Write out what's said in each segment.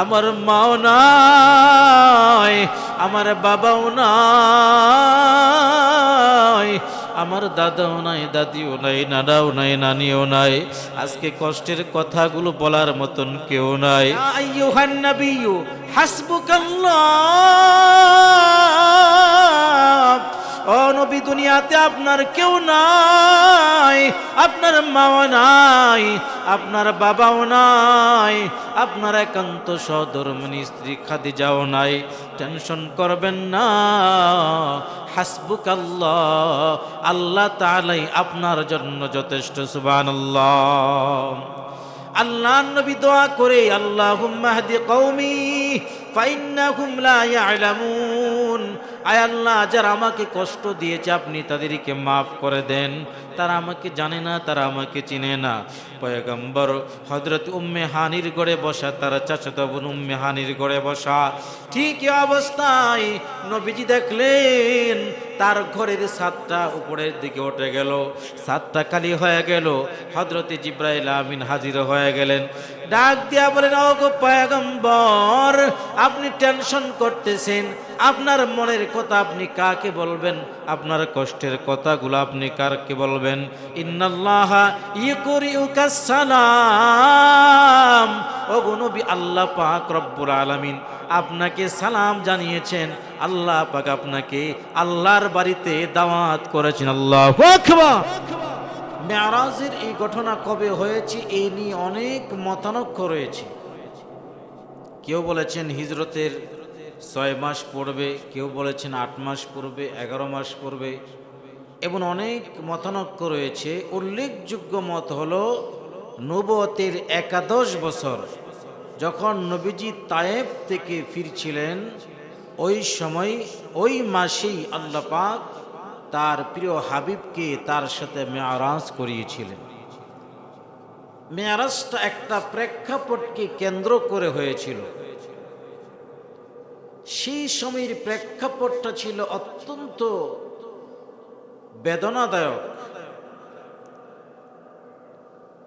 আমার মাও নাই, আমার বাবাও নাই, আমার দাদাও নাই, দাদিও নাই, নানাও নাই, নানিও নাই। আজকে কষ্টের কথাগুলো বলার মতন কেউ নাই। হাসবুকাল্লাহ। ও নবী দুনিয়াতে আপনার কেউ নাই, আপনার মাও নাই, আপনার বাবাও নাই, আপনার একান্ত সদরমণি স্ত্রী খাদিজাও নাই। টেনশন করবেন না। হাসবুক আল্লাহ আল্লাহ তাআলাই আপনার জন্য যথেষ্ট, সুবহানাল্লাহ। আল্লাহ নবী দোয়া করে, আল্লাহুম্মা হাদি কওমি ফাইন্নাহুম লা ইয়ালামুন। আয় আল্লাহ, যারা আমাকে কষ্ট দিয়েছে, আপনি তাদেরকে মাফ করে দেন। তারা আমাকে জানে না, তারা আমাকে চিনে না। পয়গম্বর হজরত উম্মে হানির গড়ে বসা, তারা চাচাতো বোন উম্মে হানির গড়ে বসা। ঠিক অবস্থায় নবীজি দেখলেন তার ঘরের সাতটা উপরের দিকে উঠে গেল। সাতটা কালি হয়ে গেল। হজরতে জিব্রাইল আমিন হাজির হয়ে গেলেন। ডাক দিয়া বলেন ও গো পয়গম্বর, আপনি টেনশন করতেছেন। আপনার মনের কথা আপনি কাকে বলবেন? আপনার কষ্টের কথাগুলো আপনি কারকে বলবেন? ইন্নাল্লাহা ইয়কুরিউকা সালাম। ও গো নবী আল্লাহ পাক রব্বুল আলামিন, আপনাকে সালাম জানিয়েছেন। আল্লাহ পাক আপনাকে আল্লাহর বাড়িতে দাওয়াত করেছেন। আল্লাহ মেয়ারাজের এই ঘটনা কবে হয়েছে এই নিয়ে অনেক মতানক্য রয়েছে। কেউ বলেছেন হিজরতের ছয় মাস পড়বে, কেউ বলেছেন আট মাস পড়বে, এগারো মাস পড়বে এবং অনেক মতানক্য রয়েছে। উল্লেখযোগ্য মত হলো নবতের একাদশ বছর, যখন নবীজি তায়েব থেকে ফিরছিলেন ওই সময় ওই মাসেই আল্লাহ পাক তার প্রিয় হাবিবকে তার সাথে মেয়ারাজ করিয়েছিলেন। মেয়ারাজটা একটা প্রেক্ষাপটকে কেন্দ্র করে হয়েছিল। সেই সময়ের প্রেক্ষাপটটা ছিল অত্যন্ত বেদনাদায়ক।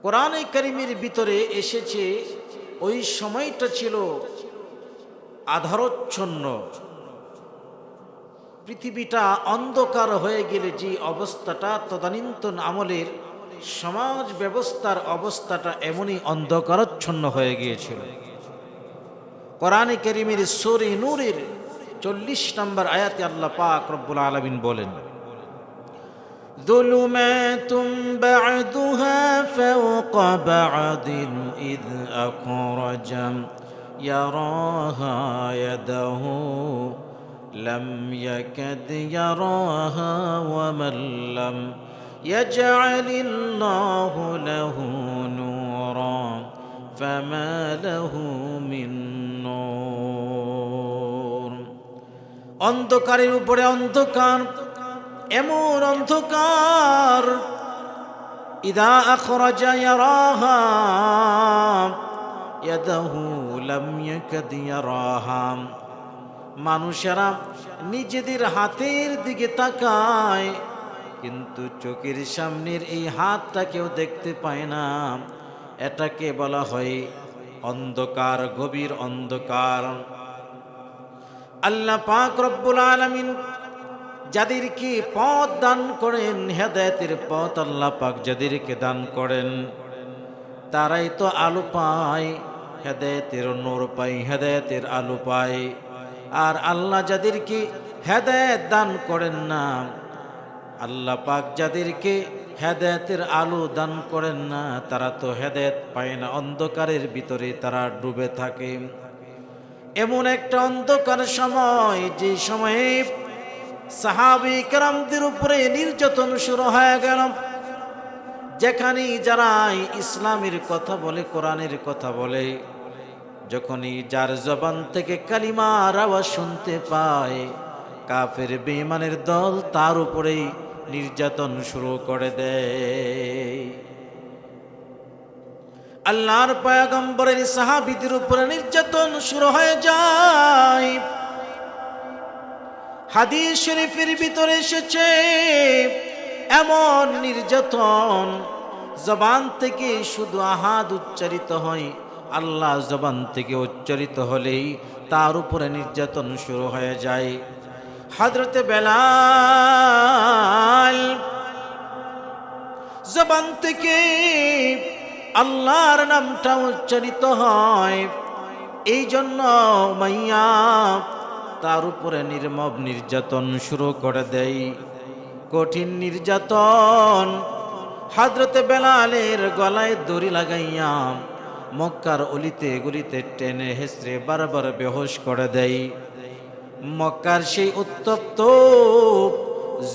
কোরআনে করিমের ভিতরে এসেছে, ওই সময়টা ছিল আধারচ্ছন্ন পৃথিবীটা অন্ধকার হয়ে গেলে যে অবস্থাটা তদানীন্তন আমলের সমাজ ব্যবস্থার অবস্থাটা এমনই অন্ধকারচ্ছন্ন হয়ে গিয়েছিল কোরআনে করিমের সুরে নূরের চল্লিশ নম্বর আয়াতে আল্লাহ পাক রব্বুল আলমিন বলেন ظلمات بعدها فوق بعض إذ أخرج يراها يده لم يكد يراها ومن لم يجعل الله له نورا فما له من نور অন্ধকারের উপরে অন্ধকার এমন অন্ধকার ইদা আখরাজা ইয়ারাহা মানুষেরা নিজেদের হাতের দিকে তাকায়, কিন্তু চোখের সামনের এই হাতটা কেউ দেখতে পায় না। এটাকে বলা হয় অন্ধকার, গভীর অন্ধকার। আল্লাহ পাক রব্বুল আলামিন যাদেরকে পথ দান করেন, হেদায়তের পথ আল্লাহ পাক যাদেরকে দান করেন, তারাই তো আলো পায়। হেদায়তের নূর পায় হেদায়তের আলো পায় আর আল্লাহ যাদেরকে হেদায়ত দান করেন না, আল্লাহ পাক যাদেরকে হেদায়তের আলো দান করেন না, তারা তো হেদায়ত পায় না, অন্ধকারের ভিতরে তারা ডুবে থাকে। এমন একটা অন্ধকার সময়, যে সময়ে সাহাবি কেরামদের উপরে নির্যাতন শুরু হয়ে গেল। যেখানে যারা ইসলামের কথা বলে, কোরআনের কথা বলে যখনই যার জবান থেকে কালিমার আওয়াজ শুনতে পায়, কাফের বেমানের দল তার উপরেই নির্যাতন শুরু করে দেয়। আল্লাহর পয়গম্বরের সাহাবিদের উপরে নির্যাতন শুরু হয়ে যায়। হাদিস শরীফের ভিতরে এসেছে, এমন নির্যাতন জবান থেকে শুধু আহাদ উচ্চারিত হয় আল্লাহ জবান থেকে উচ্চারিত হলেই তার উপরে নির্যাতন শুরু হয়ে যায়। হাজরতে বেলাল জবান থেকে আল্লাহর নামটা উচ্চারিত হয়। এই জন্য মাইয়া তার উপরে নির্মম নির্যাতন শুরু করে দেয়। কঠিন নির্যাতন হাজরতে বেলালের গলায় দড়ি লাগাইয়া মক্কার অলিতে গলিতে টেনে হেসরে বারবার বেহোশ করে দেয়। মক্কার সেই উত্তপ্ত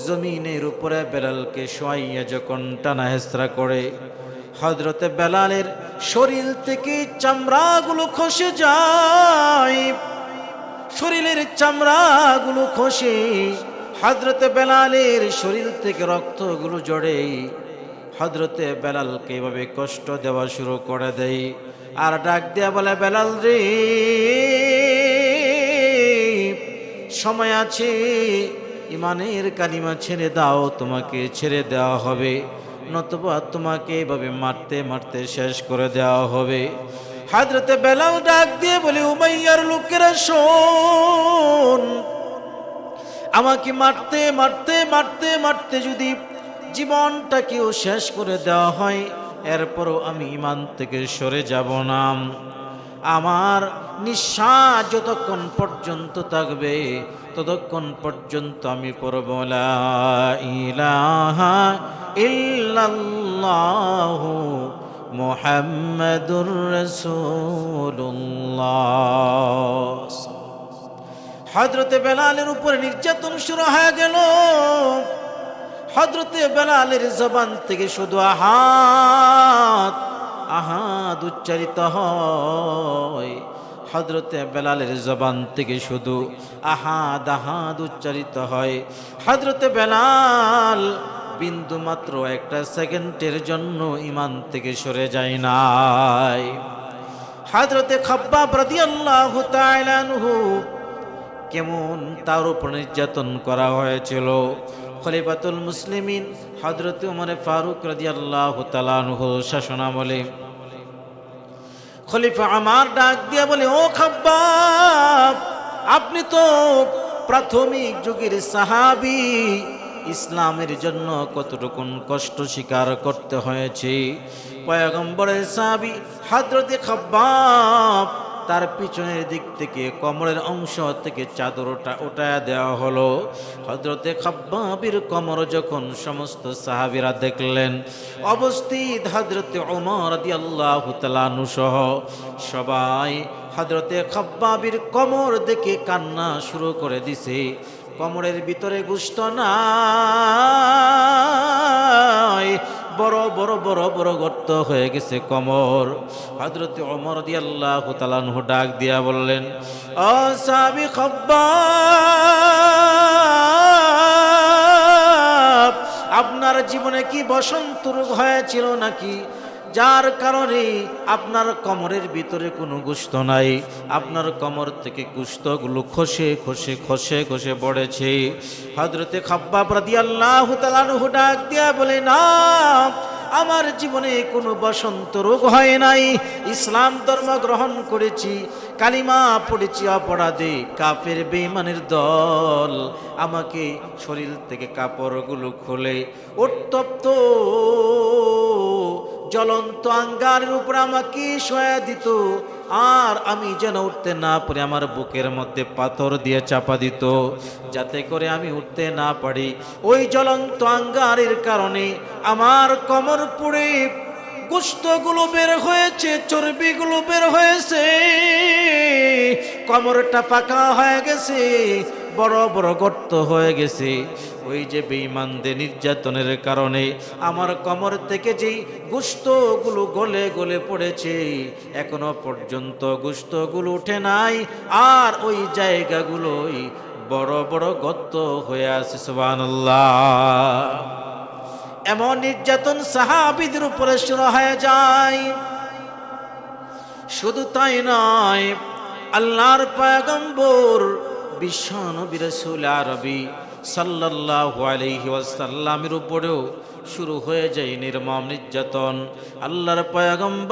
জমিনের উপরে বেলালকে শোয়াইয়া যখন টানা হেসরা করে হজরতে বেলালের শরীর থেকে চামড়াগুলো খসে যায়। শরীরের চামড়াগুলো খসে হজরতে বেলালের শরীর থেকে রক্তগুলো জড়ে হজরতে বেলালকে এভাবে কষ্ট দেওয়া শুরু করে দেয়। আর ডাক দেয়া বলে, বেলাল রে, সময় আছে, ইমানের কালিমা ছেড়ে দাও, তোমাকে ছেড়ে দেওয়া হবে। নতুবা তোমাকে এভাবে মারতে মারতে শেষ করে দেওয়া হবে। হাজরতে বেলাল ডাক দিয়ে বলে, উমাইয়ার লোকেরা শোন, আমাকে মারতে মারতে মারতে মারতে যদি জীবনটাকেও শেষ করে দেওয়া হয়, এরপরও আমি ইমান থেকে সরে যাব না। আমার নিঃশ্বাস যতক্ষণ পর্যন্ত থাকবে, ততক্ষণ পর্যন্ত আমি লা ইলাহা হজরতে বেলালের উপরে নির্যাতন শুরু হয়ে গেল। হজরতে বেলালের জবান থেকে শুধু আহাত আহাদ উচ্চারিত হয়। হজরতে বেলালের জবান থেকে শুধু আহাদ আহাদ উচ্চারিত হয়। হজরতে বেলাল বিন্দু মাত্র একটা সেকেন্ডের জন্য ইমান থেকে সরে যায় নাই। হজরতে খব্বাব রাদিয়াল্লাহু তাআলা আনহু কেমন তার উপর নির্যাতন করা হয়েছিল? খলিফাতুল মুসলিমিন হজরত উমরে ফারুক রাজি আল্লাহ তালানহ শাসনামলে। খলিফা আমার ডাক দিয়া বলে, ও খাব্বাব, আপনি তো প্রাথমিক যুগের সাহাবি। ইসলামের জন্য কতটুকুন কষ্ট স্বীকার করতে হয়েছে? পয়গম্বরের সাহাবি হাজরতে খাব্বাব তার পিছনের দিক থেকে কমরের অংশ থেকে চাদরটা ওটায় দেওয়া হলো। হজরতে খাব্বাবির কমর যখন সমস্ত সাহাবিরা দেখলেন, অবস্থিত হজরতে ওমর দি আল্লাহ সহ সবাই হজরতে খাব্বাবির কমর দেখে কান্না শুরু করে দিছে। কমরের ভিতরে গুস্ত নাই। বড় বড় বড় বড় গর্ত হয়ে গেছে কমর। হজরত অমর দিয়ে আল্লাহ তালানহু ডাক দিয়া বললেন অসাবি খব্বা আপনার জীবনে কি বসন্ত রোগ হয়েছিল নাকি? যার কারণে আপনার কমরের ভিতরে কোনো গুস্ত নাই। আপনার কমর থেকে গুস্তগুলো খসে খসে খসে খসে পড়েছে। হজরতে খাব্বা প্রতি আল্লাহ তালানহু ডাক দিয়া বলে, না, আমার জীবনে কোনো বসন্ত রোগ হয় নাই। ইসলাম ধর্ম গ্রহণ করেছি, কালিমা পড়েছি অপরাধে। কাপের বেমানের দল আমাকে শরীর থেকে কাপড়গুলো খুলে উত্তপ্ত জ্বলন্ত আঙ্গারের উপর আমাকে সয়া দিত, আর আমি যেন উঠতে না পারি, আমার বুকের মধ্যে পাথর দিয়ে চাপা দিত, যাতে করে আমি উঠতে না পারি। ওই জ্বলন্ত আঙ্গারের কারণে আমার কমর পুড়ে, গোস্তগুলো বের হয়েছে, চর্বিগুলো বের হয়েছে, কমরটা পাকা হয়ে গেছে বড় বড় গর্ত হয়ে গেছে। ওই যে বেঈমানদের নির্যাতনের কারণে আমার কমর থেকে যেই গুস্তগুলো গলে গলে পড়েছে, এখনও পর্যন্ত গুস্তগুলো উঠে নাই। আর ওই জায়গাগুলোই বড় বড় গর্ত হয়ে আছে, সুবহানাল্লাহ। এমন নির্যাতন সাহাবিদের উপরে শুরু হয়ে যায়। শুধু তাই নয়, আল্লাহর পয়গম্বর বিশ্বনবী রসুল আরবি সাল্লাহ আলহি ওয়াসাল্লামের উপরেও শুরু হয়ে যায় নির্মম নির্যাতন। আল্লাহর পয়গম্বর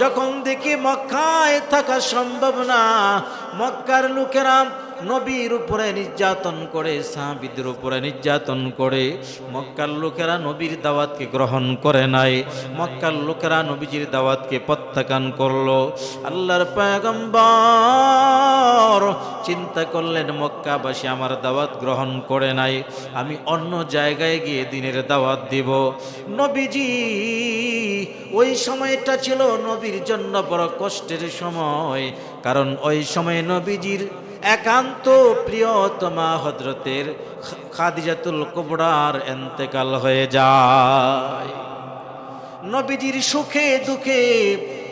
যখন দেখি মক্কায় থাকা সম্ভব না, মক্কার লোকেরা নবীর উপরে নির্যাতন করে, সাহাবিদের উপরে নির্যাতন করে, মক্কার লোকেরা নবীর দাওয়াতকে গ্রহণ করে নাই। মক্কার লোকেরা নবীজির দাওয়াতকে প্রত্যাখ্যান করল। আল্লাহর পয়গম্বর চিন্তা করলেন, মক্কাবাসী আমার দাওয়াত গ্রহণ করে নাই, আমি অন্য জায়গায় গিয়ে দিনের দাওয়াত দিব। নবীজি, ওই সময়টা ছিল নবীর জন্য বড় কষ্টের সময়, কারণ ওই সময় নবীজির একান্ত প্রিয়তমা হজরতের খাদিজাতুল কুবরার এন্তেকাল হয়ে যায়। নবীজির সুখে দুঃখে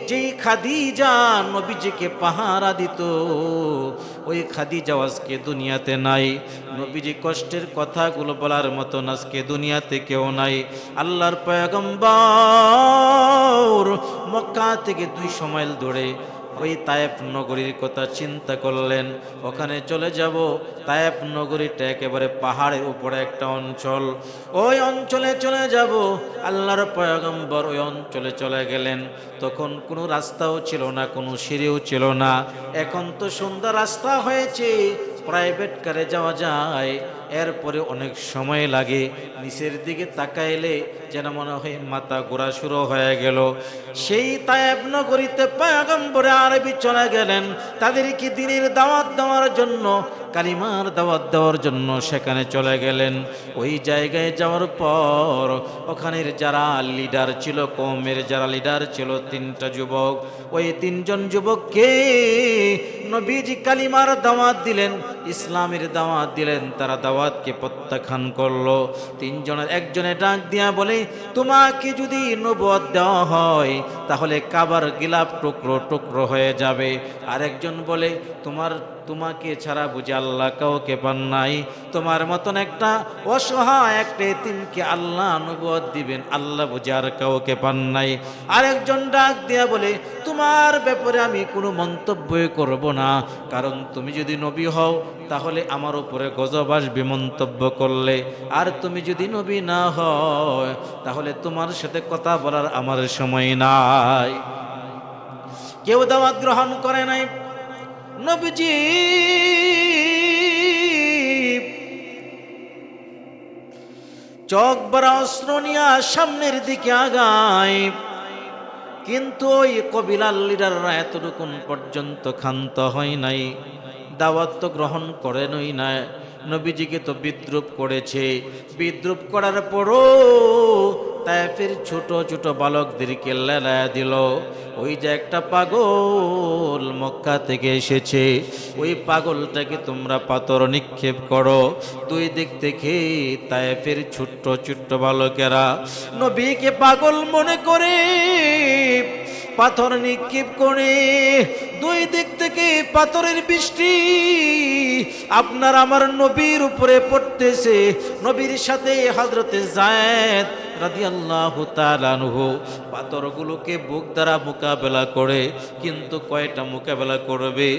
যেই খাদিজা নবীজিকে পাহারা দিত, ওই খাদিজা আজকে দুনিয়াতে নাই। নবীজি কষ্টের কথাগুলো বলার মতন আজকে দুনিয়াতে কেউ নাই। আল্লাহর পয়গম্বর মক্কা থেকে দুই সময় দূরে ওই তায়েফ নগরীর কথা চিন্তা করলেন। ওখানে চলে যাব। তায়েফ নগরীটা একেবারে পাহাড়ের উপরে একটা অঞ্চল। ওই অঞ্চলে চলে যাব। আল্লাহর পয়গম্বর ওই অঞ্চলে চলে গেলেন। তখন কোনো রাস্তাও ছিল না, কোনো সিঁড়িও ছিল না। এখন তো সুন্দর রাস্তা হয়েছে। প্রাইভেট কারে যাওয়া যায়। এরপরে অনেক সময় লাগে। নিচের দিকে তাকাইলে যেন মনে হয় মাথা ঘোরা শুরু হয়ে গেল। সেই তায়েব নগরীতে পায়গম্বরে আরবি চলে গেলেন। তাদের কি দিনের দাওয়াত দেওয়ার জন্য কালিমার দাওয়াত দেওয়ার জন্য সেখানে চলে গেলেন। ওই জায়গায় যাওয়ার পর ওখানের যারা লিডার ছিল কমের যারা লিডার ছিল, তিনটা যুবক, ওই তিনজন যুবককে নবীজি কালিমার দাওয়াত দিলেন, ইসলামের দাওয়াত দিলেন, তারা দাওয়াতকে প্রত্যাখ্যান করল। তিনজনের একজনে ডাক দিয়া বলে, তোমাকে যদি নবদ দেওয়া হয়, তাহলে কাবার গিলাপ টুকরো টুকরো হয়ে যাবে। আরেকজন বলে, তোমার তোমাকে ছাড়া বুঝে আল্লাহ কাউকে পান নাই। তোমার মতন একটা অসহায় একটা এতিমকে আল্লাহ অনুবোধ দিবেন, আল্লাহ বুঝে আর কাউকে পান নাই। আরেকজন ডাক দিয়া বলে, তোমার ব্যাপারে আমি কোনো মন্তব্যই করব না। কারণ তুমি যদি নবী হও, তাহলে আমার উপরে গজব আসবে মন্তব্য করলে। আর তুমি যদি নবী না হয় তাহলে তোমার সাথে কথা বলার আমার সময় নাই। কেউ দাওয়াত গ্রহণ করে নাই। নবীজি। চক বড় অস্ত্র নিয়ে সামনের দিকে আগায়। কিন্তু ওই কবিলাল লিডাররা এতটুকুন পর্যন্ত ক্ষান্ত হয় নাই, দাওয়াত তো গ্রহণ করেনই না নবীজিকে তো বিদ্রুপ করেছে। বিদ্রুপ করার পরও তাইফের ছোট ছোট বালকদেরকে লেলায়া দিল। ওই যে একটা পাগল মক্কা থেকে এসেছে। ওই পাগলটাকে তোমরা পাথর নিক্ষেপ করো। দুই দিক থেকে তাইফের ছোট্ট ছোট্ট বালকেরা নবীকে পাগল মনে করে পাথর নিক্ষেপ করে দুই দিক থেকে পাথরের বৃষ্টি। আপনার আমার নবীর উপরে পড়তেছে। নবীর সাথে হজরতে জায়দ পাথরগুলোকে বুক দ্বারা মোকাবেলা করে, কিন্তু কয়টা মোকাবেলা করবে?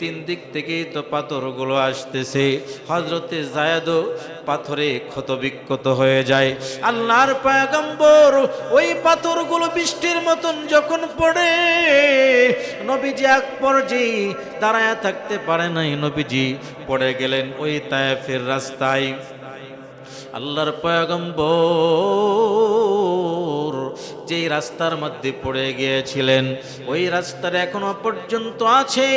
তিন দিক থেকেই তো পাথরগুলো আসতেছে। হজরতে জায়দও পাথরে ক্ষতবিক্ষত হয়ে যায়। আল্লাহর পয়গম্বর ওই পাথরগুলো বৃষ্টির মতন যখন পড়ে, নবীজি এক পর্যায়ে দাঁড়ায় থাকতে পারে নাই। নবীজি পড়ে গেলেন ওই তায়েফের রাস্তায়। আল্লাহর পয়গম্বর যেই রাস্তার মধ্যে পড়ে গিয়েছিলেন, ওই রাস্তার এখনও পর্যন্ত আছে।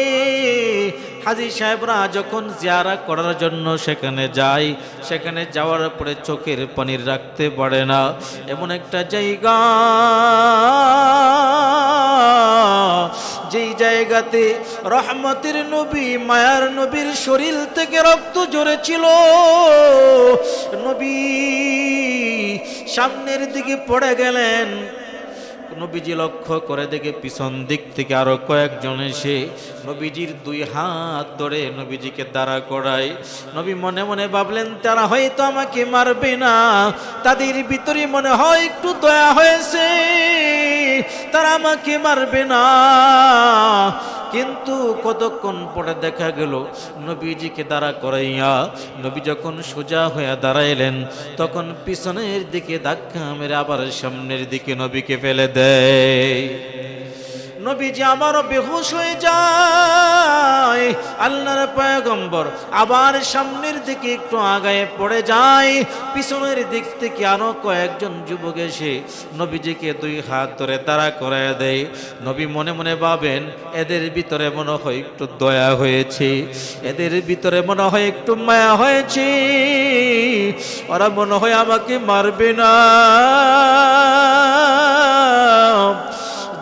হাজি সাহেবরা যখন জিয়ারা করার জন্য সেখানে যায়, সেখানে যাওয়ার পরে চোখের পানির রাখতে পারে না। এমন একটা জায়গা যেই জায়গাতে রহমতের নবী, মায়ার নবীর শরীর থেকে রক্ত ঝরেছিল। নবী সামনের দিকে পড়ে গেলেন। নবীজি লক্ষ্য করে দেখে পিছন দিক থেকে আরও কয়েকজন এসে নবীজির দুই হাত ধরে নবীজিকে দাঁড়া করায়। নবী মনে মনে ভাবলেন, তারা হয়তো আমাকে মারবে না। তাদের ভিতরে মনে হয় একটু দয়া হয়েছে। তারা আমাকে মারবে না। কিন্তু কতক্ষণ পরে দেখা গেল, নবীজিকে দাঁড়া করাইয়া নবী যখন সোজা হইয়া দাঁড়াইলেন, তখন পিছনের দিকে ধাক্কা মেরে আবার সামনের দিকে নবীকে ফেলে দেয়। নবীজি আমারও বেহুশ হয়ে যায়। আল্লাহর পয়গম্বর আবার সামনের দিকে একটু আগায় পড়ে যায়। পিছনের দিক থেকে আরও কয়েকজন যুবক এসে নবীজিকে দুই হাত ধরে তারা করায় দেয়। নবী মনে মনে ভাবেন, এদের ভিতরে মনে হয় একটু দয়া হয়েছে, এদের ভিতরে মনে হয় একটু মায়া হয়েছে। ওরা মনে হয় আমাকে মারবে না।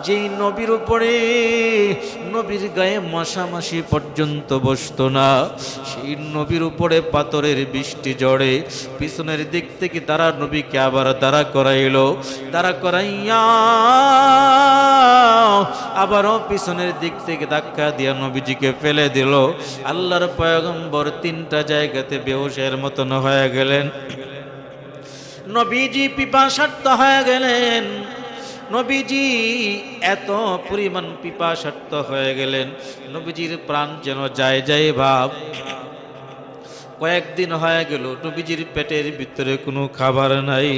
যেই নবীর উপরে নবীর গায়ে মাসামাসি পর্যন্ত বসতো না, সেই নবীর উপরে পাথরের বৃষ্টি জড়ে পিছনের দিক থেকে তারা নবীকে আবার তারা করাইল। তারা করাইয়া আবারও পিছনের দিক থেকে ধাক্কা দিয়া নবীজিকে ফেলে দিল। আল্লাহর পয়গম্বর তিনটা জায়গাতে বেহসের মতন হয়ে গেলেন। নবীজি পিপাসার্থ হয়ে গেলেন। নবীজি এত পরিমাণ পিপাসার্থ হয়ে গেলেন। নবীজির প্রাণ যেন যায় যায় ভাব। কয়েকদিন হয়ে গেল, নবীজির পেটের ভিতরে কোনো খাবার নাই।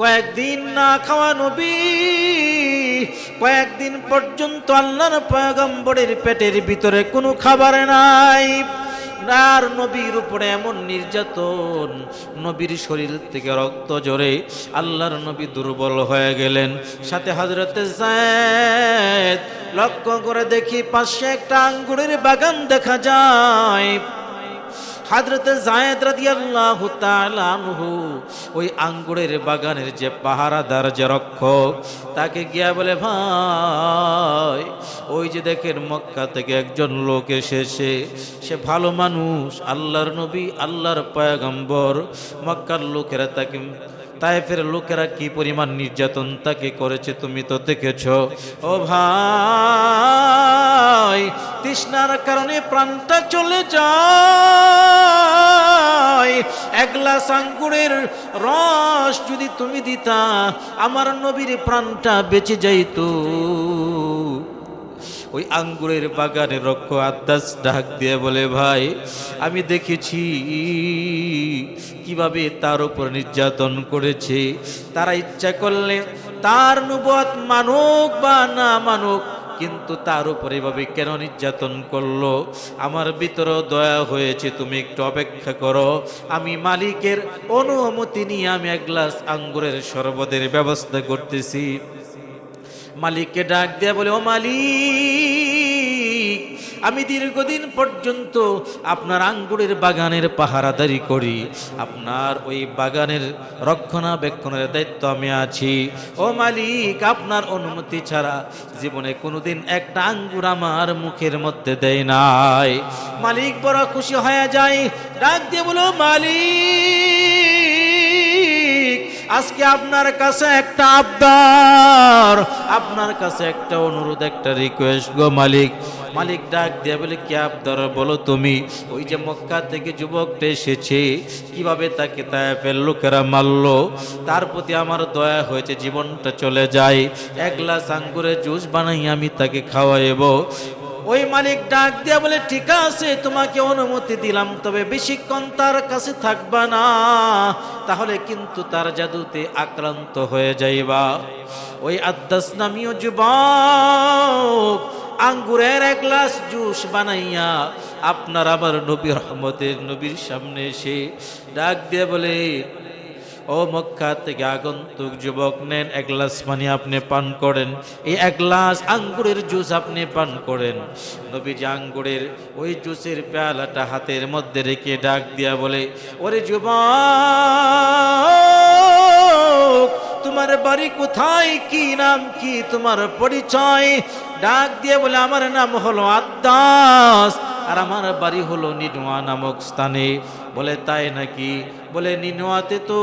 কয়েকদিন না খাওয়া নবী, কয়েকদিন পর্যন্ত আল্লাহর পয়গম্বরের পেটের ভিতরে কোনো খাবার নাই। আর নবীর উপরে এমন নির্যাতন, নবীর শরীর থেকে রক্ত জোরে আল্লাহর নবী দুর্বল হয়ে গেলেন। সাথে হাজরতে লক্ষ্য করে দেখি পাশে একটা আঙ্গুরের বাগান দেখা যায়। হাজরতে জায়েদ রাদিয়াল্লাহু তাআলা আনহু ওই আঙ্গুরের বাগানের যে পাহারাদার, যে রক্ষক, তাকে গিয়া বলে, ভাই, ওই যে দেখেন মক্কা থেকে একজন লোক এসেছে। সে ভালো মানুষ, আল্লাহর নবী, আল্লাহর পয়গম্বর। মক্কার লোকেরা তাকে তাইফের লোকেরা কি পরিমাণ নির্যাতন তাকে করেছে তুমি তো দেখেছ? ও ভাই, তৃষ্ণার কারণে প্রাণটা চলে যায়। এক গ্লাস রস যদি তুমি দিতা, আমার নবীর প্রাণটা বেঁচে যাইতো। ওই আঙ্গুরের বাগানে রক্ষ আদাস ডাক দিয়ে বলে, ভাই, আমি দেখেছি কীভাবে তার উপর নির্যাতন করেছে। তারা ইচ্ছা করলে তার নুবত মানুক বা না মানুক, কিন্তু তার উপরে এভাবে কেন নির্যাতন করল? আমার ভিতরে দয়া হয়েছে, তুমি একটু অপেক্ষা করো। আমি মালিকের অনুমতি নিয়ে আমি এক গ্লাস আঙ্গুরের শরবতের ব্যবস্থা করতেছি। মালিককে ডাক দেয়া বলে, ও মালিক, আমি দীর্ঘদিন পর্যন্ত আপনার আঙ্গুরের বাগানের পাহারাদারি করি। আপনার ওই বাগানের রক্ষণাবেক্ষণের দায়িত্ব আমি আছি। ও মালিক, আপনার অনুমতি ছাড়া জীবনে কোনোদিন একটা আঙ্গুর আমার মুখের মধ্যে দেয় নাই। মালিক বড় খুশি হয়ে যায়, ডাক দিয়ে বলো মালিক আজকে আপনার কাছে একটা আবদার। আপনার কাছে একটা অনুরোধ, একটা রিকোয়েস্ট গো মালিক। মালিক ডাক দিয়ে বলে, কি আবদার বলো তুমি? ওই যে মক্কা থেকে যুবকটা এসেছে, কীভাবে তাকে তায়াফের লোকেরা মারলো? তার প্রতি আমার দয়া হয়েছে, জীবনটা চলে যায়। এক গ্লাস আঙ্গুরের জুস বানাই আমি তাকে খাওয়াইবো। ওই মালিক ডাক দিয়া বলে, ঠিক আছে, তোমাকে অনুমতি দিলাম, তবে বেশিক্ষণ তার কাছে থাকবা না, তাহলে কিন্তু তার জাদুতে আক্রান্ত হয়ে যাইবা। ওই আদাস নামীয় যুবক আঙ্গুরের এক গ্লাস জুস বানাইয়া আপনার আবার নবী রহমতের নবীর সামনে এসে ডাক দিয়ে বলে ও মক্কা থেকে আগন্তুক যুবক নেন, এক গ্লাস পানি আপনি পান করেন। এই এক গ্লাস আঙ্গুরের জুস আপনি পান করেন। নবীজি আঙ্গুরের ওই জুসের পেয়ালাটা হাতের মধ্যে রেখে ডাক দিয়া বলে, ওরে যুবক, তোমার বাড়ি কোথায়? কি নাম? কি তোমার পরিচয়? ডাক দিয়ে বলে, আমার নাম হলো আদাস আর আমার বাড়ি হলো নিনুয়া নামক স্থানে। বলে, তাই নাকি? বলে, নিনোয়াতে তো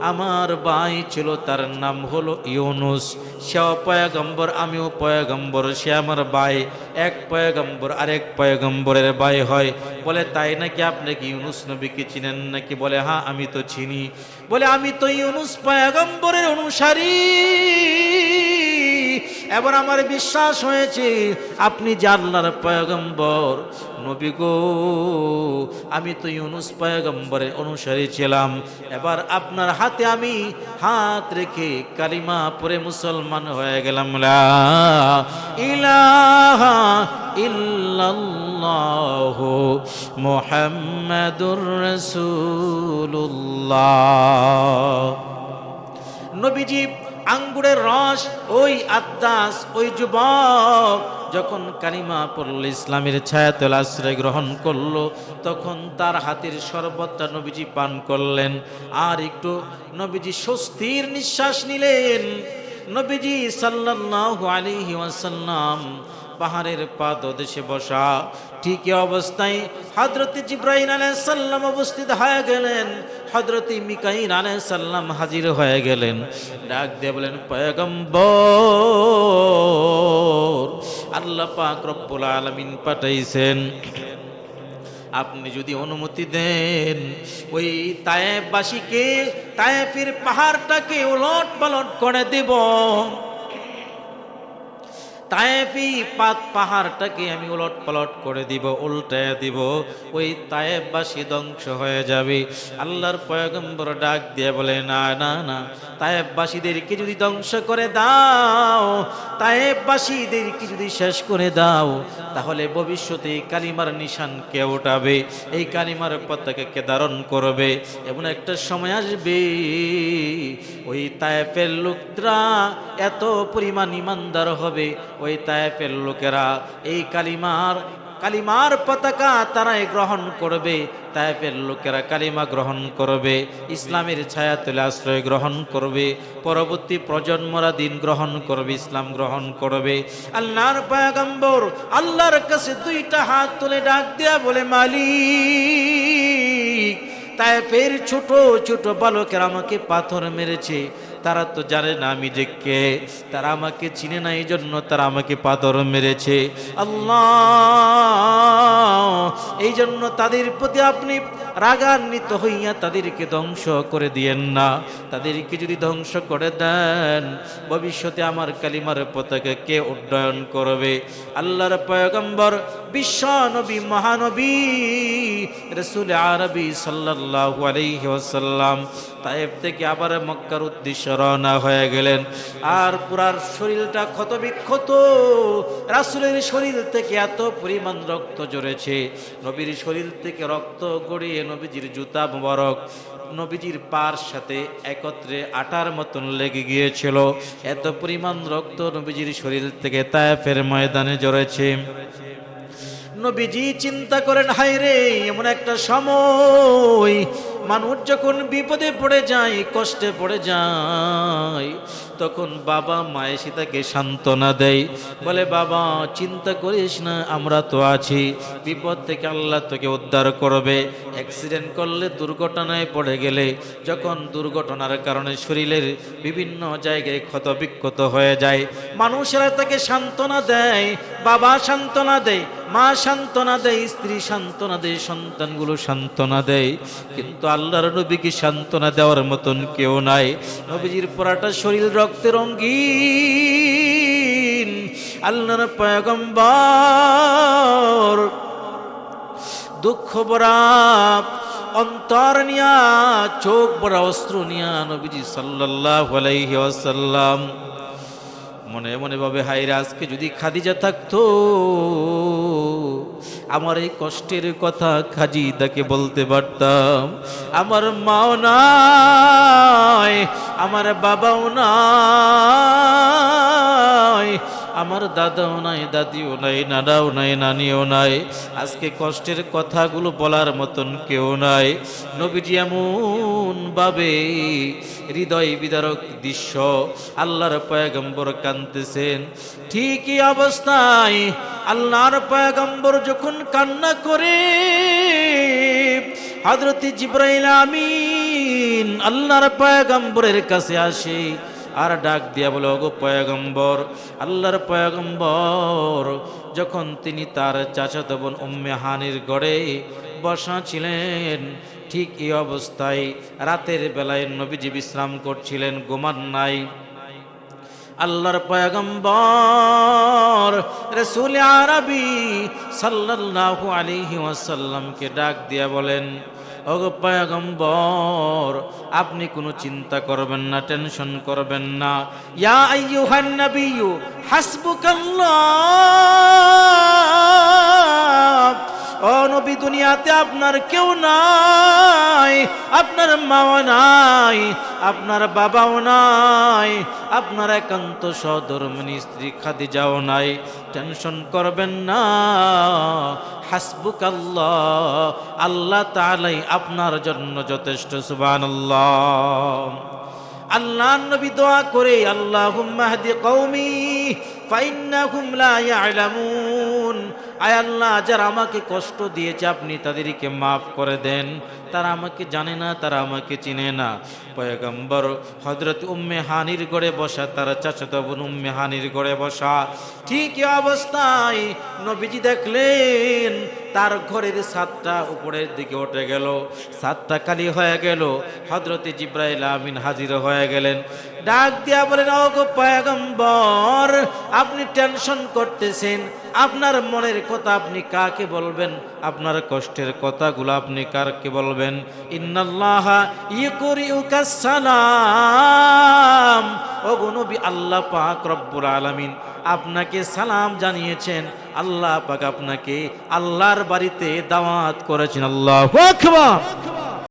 আমার ভাই ছিল, তার নাম হলো ইউনুস। সেও পয়গম্বর আমিও পয়গম্বর, সে আমার ভাই। এক পয়গম্বর, আরেক পয়গম্বরের ভাই হয়। বলে, তাই নাকি আপনি কি ইউনুস নবীকে চিনেন নাকি? বলে হ্যাঁ আমি তো চিনি। বলে, আমি তো ইউনুস পয়গম্বরের অনুসারী। এবার আমার বিশ্বাস হয়েছে, আপনি আল্লাহর পয়গম্বর, নবী গো, আমি তো ইউনুস পয়গম্বরের অনুসারী ছিলাম। এবার আপনার হাতে আমি হাত রেখে কালিমা পরে মুসলমান হয়ে গেলাম। ইলাহা মুহাম্মাদুর রাসূলুল্লাহ। নবীজি আঙ্গুরের রস, ওই আদাস ওই যুবক যখন কালিমা পড়ল, ইসলামের ছায়াতল আশ্রয় গ্রহণ করল, তখন তার হাতের শরবতটা নবীজি পান করলেন। আর একটু নবীজি স্বস্তির নিঃশ্বাস নিলেন। নবীজি সাল্লাল্লাহু আলাইহি ওয়াসাল্লাম পাহাড়ের পাদদেশে বসা, ঠিক অবস্থায় হজরত জিব্রাহিম আলাইসাল্লাম অবস্থিত হয়ে গেলেন। হজরত মিকাইন আলাইসাল্লাম হাজির হয়ে গেলেন। ডাক দিয়ে বলেন, পয়গম্বর, আল্লাহ পাক রব্বুল আলামিন পাঠাইছেন। আপনি যদি অনুমতি দেন, ওই তায়েববাসীকে, তায়েফের পাহাড়টাকে উলট পালট করে দেব। তায়েফি পাত পাহাড়টাকে আমি উলট পালট করে দিব উল্টায় দিব। ওই তায়েববাসী ধ্বংস হয়ে যাবে। আল্লাহর পয়গম্বর ডাক দিয়ে বলে, না না না তায়েববাসীদেরকে যদি ধ্বংস করে দাও তায়েববাসীদেরকে যদি শেষ করে দাও, তাহলে ভবিষ্যতে কালিমার নিশান কে উঠাবে? এই কালিমার পতাকাকে ধারণ করবে? এমন একটা সময় আসবে, ওই তায়েফের লোকরা এত পরিমাণ ইমানদার হবে ওই তায়েফের লোকেরা, এই কালিমার কালিমার পতাকা তারাই গ্রহণ করবে, তায়েফের লোকেরা কালিমা গ্রহণ করবে, ইসলামের ছায়া তুলে আশ্রয় গ্রহণ করবে, পরবর্তী প্রজন্মরা দিন গ্রহণ করবে, ইসলাম গ্রহণ করবে। আল্লাহর পয়গম্বর আল্লাহর কাছে দুইটা হাত তুলে ডাক দেয়া বলে, মালিক, তায়েফের ছোট ছোট বালকেরা আমাকে পাথর মেরেছে। তারা তো জানে না আমি যে কে। তারা আমাকে চিনে না এই জন্য তারা আমাকে পাথর মেরেছে। আল্লাহ! এই জন্য তাদের প্রতি আপনি রাগান্বিত হইয়া তাদেরকে ধ্বংস করে দিয়েন না। তাদেরকে যদি ধ্বংস করে দেন, ভবিষ্যতে আমার কালিমার পতাকা কে উড্ডয়ন করবে। আল্লাহর পয়গম্বর বিশ্ব নবী মহানবী, রসুল আরবি সাল্লাল্লাহু আলাইহি ওয়াসাল্লাম তায়েব থেকে আবার মক্কার উদ্দেশ্যে রওনা হয়ে গেলেন। আর পুরার শরীরটা ক্ষত বিক্ষত রাসুলের শরীর থেকে এত পরিমাণ রক্ত জড়েছে নবীর শরীর থেকে রক্ত গড়িয়ে নবীজির জুতা মোবারক, নবীজির পার সাথে একত্রে আটার মতন লেগে গিয়েছিল। এত পরিমাণ রক্ত নবীজির শরীর থেকে তায়েফের ময়দানে জড়েছে নবীজি চিন্তা করেন হাই রে এমন একটা সময় মানুষ যখন বিপদে পড়ে যায়, কষ্টে পড়ে যায়, তখন বাবা মায়ে সীতাকে সান্ত্বনা দেয়। বলে, বাবা, চিন্তা করিস না, আমরা তো আছি। বিপদ থেকে আল্লাহ তোকে উদ্ধার করবে। অ্যাক্সিডেন্ট করলে দুর্ঘটনায় পড়ে গেলে, যখন দুর্ঘটনার কারণে শরীরের বিভিন্ন জায়গায় ক্ষত বিক্ষত হয়ে যায়, মানুষেরা তাকে সান্ত্বনা দেয়, বাবা সান্ত্বনা দেয়, মা সান্ত্বনা দেয়, স্ত্রী সান্ত্বনা দেয়, সন্তানগুলো সান্ত্বনা দেয়। কিন্তু আল্লাহর নবীকে সান্ত্বনা দেওয়ার মতন কেউ নাই। নবীজির পরাটা শরীর রক্তের রঙ্গিন। আল্লাহর পয়গম্বর দুঃখ ভরা, অন্তর নিয়া, চোখ ভরা, অস্ত্র নিয়া নবীজি সাল্লাল্লাহু আলাইহি ওয়াসাল্লাম মনে মনে ভাবে হাইরে আজকে যদি খাদিজা থাকতো আমার এই কষ্টের কথা খাজিদাকে বলতে পারতাম। আমার মাও নাই আমার বাবাও নাই। আমার দাদাও নাই, দাদিও নাই, নানাও নাই, নানিও নাই। আজকে কষ্টের কথাগুলো বলার মতন কেউ নাই। নবীজি এমন ভাবে হৃদয় বিদারক দৃশ্য আল্লাহর পয়গম্বর কান্দতেছেন ঠিকই অবস্থায় আল্লাহর পয়গম্বর যখন কান্না করে হজরত জিব্রাইল আমিন আল্লাহর পয়গম্বরের কাছে আসে। আর ডাক দিয়া বলে, ওগো পয়গম্বর, আল্লাহর পয়গম্বর। যখন তিনি তার চাচাতো বোন উম্মে হানির গড়ে বসা ছিলেন, ঠিক এই অবস্থায় রাতের বেলায় নবীজি বিশ্রাম করছিলেন গোমান নাই। আল্লাহর পয়গম্বর রসুল আরবি সাল্লাল্লাহু আলাইহি ওয়াসাল্লামকে ডাক দিয়া বলেন ওগো পয়গম্বর আপনি কোনো চিন্তা করবেন না টেনশন করবেন না। ইয়া আইয়ুহান নাবিয়্যু হাসবুকাল্লাহ। ও নবী দুনিয়াতে আপনার কেউ নাই, আপনার মাও নাই, আপনার বাবাও নাই, আপনার একান্ত সদর্মনি স্ত্রী খাদিজাও নাই। টেনশন করবেন না। হাসবুক আল্লাহ আল্লাহ তাআলাই আপনার জন্য যথেষ্ট, সুবহানাল্লাহ। আল্লাহ নবী দোয়া করে, আল্লাহুম্মা হাদি কওমি ফাইন্নাহুম লা ইয়ালামুন। আয় আল্লাহ, যারা আমাকে কষ্ট দিয়েছে, আপনি তাদেরকে মাফ করে দেন। তারা আমাকে জানে না, তারা আমাকে চিনে না। পয়গম্বর হজরত উম্মে হানির গড়ে বসা, তারা চাচাতো বোন উম্মে হানির গড়ে বসা। ঠিক অবস্থায় নবীজি দেখলেন, তার ঘরের ছাদটা উপরের দিকে উঠে গেল। ছাদটা খালি হয়ে গেল। হজরতে জিব্রাইল আমিন হাজির হয়ে গেলেন। ডাক দিয়া বলেন, ওগো পয়গম্বর আপনি টেনশন করতেছেন, আপনার মনের কথা আপনি কাকে বলবেন? আপনার কষ্টের কথাগুলো আপনি কারকে বলবেন? ইন্নাল্লাহ ইকুরিউকা সালাম। ওগো নবী, আল্লাহ পাক রব্বুল আলামিন আপনাকে সালাম জানিয়েছেন। আল্লাহ পাক আপনাকে আল্লাহর বাড়িতে দাওয়াত করেছেন। আল্লাহু